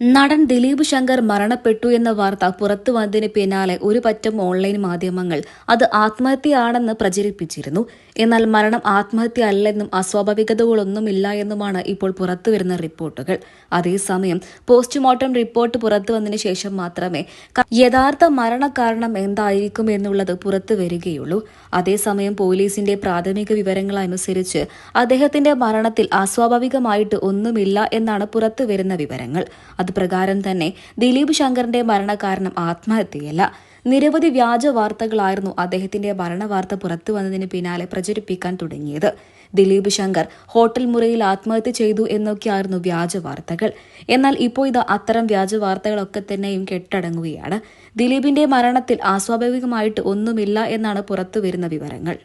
നടൻ ദിലീപ് ശങ്കർ മരണപ്പെട്ടു എന്ന വാർത്ത പുറത്തു വന്നതിന് പിന്നാലെ ഒരു പറ്റം ഓൺലൈൻ മാധ്യമങ്ങൾ അത് ആത്മഹത്യയാണെന്ന് പ്രചരിപ്പിച്ചിരുന്നു. എന്നാൽ മരണം ആത്മഹത്യ അല്ലെന്നും അസ്വാഭാവികതകളൊന്നുമില്ല എന്നുമാണ് ഇപ്പോൾ പുറത്തുവരുന്ന റിപ്പോർട്ടുകൾ. അതേസമയം പോസ്റ്റ്മോർട്ടം റിപ്പോർട്ട് പുറത്തു വന്നതിന് ശേഷം മാത്രമേ യഥാർത്ഥ മരണകാരണം എന്തായിരിക്കും എന്നുള്ളത് പുറത്തു വരികയുള്ളൂ. അതേസമയം പോലീസിന്റെ പ്രാഥമിക വിവരങ്ങൾ അനുസരിച്ച് അദ്ദേഹത്തിന്റെ മരണത്തിൽ അസ്വാഭാവികമായിട്ട് ഒന്നുമില്ല എന്നാണ് പുറത്തു വരുന്ന വിവരങ്ങൾ അതുപ്രകാരം തന്നെ ദിലീപ് ശങ്കറിന്റെ മരണകാരണം ആത്മഹത്യയല്ല. നിരവധി വ്യാജ വാർത്തകളായിരുന്നു അദ്ദേഹത്തിന്റെ മരണവാർത്ത പുറത്തു വന്നതിന് പിന്നാലെ പ്രചരിപ്പിക്കാൻ തുടങ്ങിയത്. ദിലീപ് ശങ്കർ ഹോട്ടൽ മുറിയിൽ ആത്മഹത്യ ചെയ്തു എന്നൊക്കെയായിരുന്നു വ്യാജ വാർത്തകൾ. എന്നാൽ ഇപ്പോൾ ഇത് അത്തരം വ്യാജ വാർത്തകളൊക്കെ തന്നെയും കെട്ടടങ്ങുകയാണ്. ദിലീപിന്റെ മരണത്തിൽ അസ്വാഭാവികമായിട്ട് ഒന്നുമില്ല എന്നാണ് പുറത്തു വരുന്ന വിവരങ്ങൾ.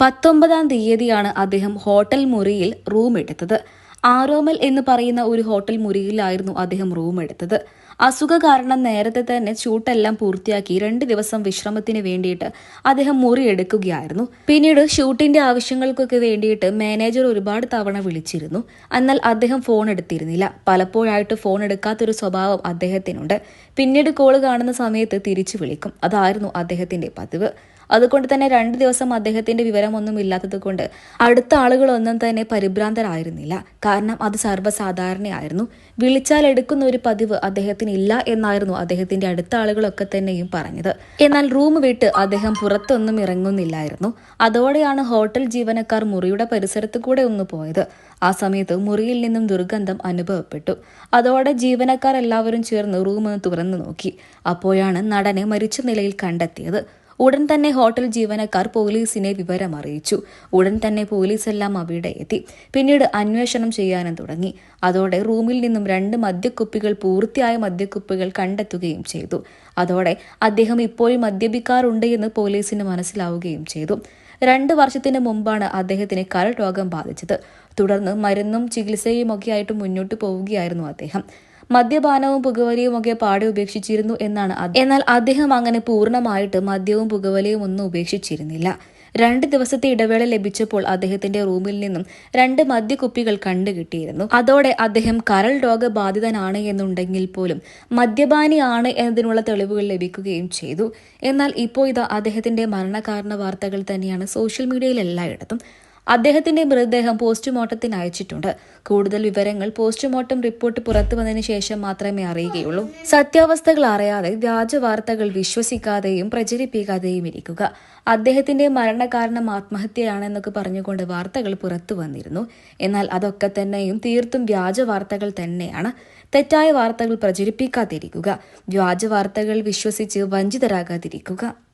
പത്തൊമ്പതാം തീയതിയാണ് അദ്ദേഹം ഹോട്ടൽ മുറിയിൽ റൂം എടുത്തത്. ആരോമൽ എന്ന് പറയുന്ന ഒരു ഹോട്ടൽ മുറിയിലായിരുന്നു അദ്ദേഹം റൂം എടുത്തത്. അസുഖ കാരണം നേരത്തെ തന്നെ ഷൂട്ടെല്ലാം പൂർത്തിയാക്കി രണ്ട് ദിവസം വിശ്രമത്തിന് വേണ്ടിയിട്ട് അദ്ദേഹം മുറി എടുക്കുകയായിരുന്നു. പിന്നീട് ഷൂട്ടിന്റെ ആവശ്യങ്ങൾക്കൊക്കെ വേണ്ടിയിട്ട് മാനേജർ ഒരുപാട് തവണ വിളിച്ചിരുന്നു. എന്നാൽ അദ്ദേഹം ഫോൺ എടുത്തിരുന്നില്ല. പലപ്പോഴായിട്ട് ഫോൺ എടുക്കാത്തൊരു സ്വഭാവം അദ്ദേഹത്തിനുണ്ട്. പിന്നീട് കോൾ കാണുന്ന സമയത്ത് തിരിച്ചു വിളിക്കും. അതായിരുന്നു അദ്ദേഹത്തിന്റെ പതിവ്. അതുകൊണ്ട് തന്നെ രണ്ട് ദിവസം അദ്ദേഹത്തിന്റെ വിവരമൊന്നും ഇല്ലാത്തത് കൊണ്ട് അടുത്ത ആളുകളൊന്നും തന്നെ പരിഭ്രാന്തരായിരുന്നില്ല. കാരണം അത് സർവസാധാരണയായിരുന്നു. വിളിച്ചാൽ എടുക്കുന്ന ഒരു പതിവ് അദ്ദേഹത്തിന് ഇല്ല എന്നായിരുന്നു അദ്ദേഹത്തിന്റെ അടുത്ത ആളുകളൊക്കെ തന്നെയും പറഞ്ഞത്. എന്നാൽ റൂം വിട്ട് അദ്ദേഹം പുറത്തൊന്നും ഇറങ്ങുന്നില്ലായിരുന്നു. അതോടെയാണ് ഹോട്ടൽ ജീവനക്കാർ മുറിയുടെ പരിസരത്ത് കൂടെ ഒന്ന് പോയത്. ആ സമയത്ത് മുറിയിൽ നിന്നും ദുർഗന്ധം അനുഭവപ്പെട്ടു. അതോടെ ജീവനക്കാർ എല്ലാവരും ചേർന്ന് റൂം ഒന്ന് തുറന്നു നോക്കി. അപ്പോഴാണ് നടനെ മരിച്ച നിലയിൽ കണ്ടെത്തിയത്. ഉടൻ തന്നെ ഹോട്ടൽ ജീവനക്കാർ പോലീസിനെ വിവരം അറിയിച്ചു. ഉടൻ തന്നെ പോലീസെല്ലാം അവിടെ എത്തി. പിന്നീട് അന്വേഷണം ചെയ്യാനും തുടങ്ങി. അതോടെ റൂമിൽ നിന്നും രണ്ട് മദ്യക്കുപ്പികൾ പൂർത്തിയായ മദ്യക്കുപ്പികൾ കണ്ടെത്തുകയും ചെയ്തു. അതോടെ അദ്ദേഹം ഇപ്പോഴും മദ്യപിക്കാറുണ്ട് എന്ന് പോലീസിന് മനസ്സിലാവുകയും ചെയ്തു. രണ്ട് വർഷത്തിന് മുമ്പാണ് അദ്ദേഹത്തിന് കരൾ രോഗം ബാധിച്ചത്. തുടർന്ന് മരുന്നും ചികിത്സയും ഒക്കെ ആയിട്ട് മുന്നോട്ട് പോവുകയായിരുന്നു അദ്ദേഹം. മദ്യപാനവും പുകവലിയും ഒക്കെ പാടെ ഉപേക്ഷിച്ചിരുന്നു എന്നാണ് എന്നാൽ അദ്ദേഹം അങ്ങനെ പൂർണമായിട്ട് മദ്യവും പുകവലിയും ഒന്നും ഉപേക്ഷിച്ചിരുന്നില്ല. രണ്ട് ദിവസത്തെ ഇടവേള ലഭിച്ചപ്പോൾ അദ്ദേഹത്തിന്റെ റൂമിൽ നിന്നും രണ്ട് മദ്യക്കുപ്പികൾ കണ്ടുകിട്ടിയിരുന്നു അതോടെ അദ്ദേഹം കരൾ രോഗബാധിതനാണ് എന്നുണ്ടെങ്കിൽ പോലും മദ്യപാനിയാണ് എന്നതിനുള്ള തെളിവുകൾ ലഭിക്കുകയും ചെയ്തു. എന്നാൽ ഇപ്പോൾ ഇത് അദ്ദേഹത്തിന്റെ മരണകാരണ വാർത്തകൾ തന്നെയാണ് സോഷ്യൽ മീഡിയയിൽ എല്ലായിടത്തും അദ്ദേഹത്തിന്റെ മൃതദേഹം പോസ്റ്റ്മോർട്ടത്തിന് അയച്ചിട്ടുണ്ട്. കൂടുതൽ വിവരങ്ങൾ പോസ്റ്റ്മോർട്ടം റിപ്പോർട്ട് പുറത്തു വന്നതിന് ശേഷം മാത്രമേ അറിയുകയുള്ളൂ. സത്യാവസ്ഥകൾ അറിയാതെ വ്യാജ വാർത്തകൾ വിശ്വസിക്കാതെയും പ്രചരിപ്പിക്കാതെയും ഇരിക്കുക. അദ്ദേഹത്തിന്റെ മരണകാരണം ആത്മഹത്യയാണെന്നൊക്കെ പറഞ്ഞുകൊണ്ട് വാർത്തകൾ പുറത്തു വന്നിരുന്നു എന്നാൽ അതൊക്കെ തന്നെയും തീർത്തും വ്യാജ വാർത്തകൾ തന്നെയാണ്. തെറ്റായ വാർത്തകൾ പ്രചരിപ്പിക്കാതിരിക്കുക. വ്യാജ വാർത്തകൾ വിശ്വസിച്ച് വഞ്ചിതരാകാതിരിക്കുക.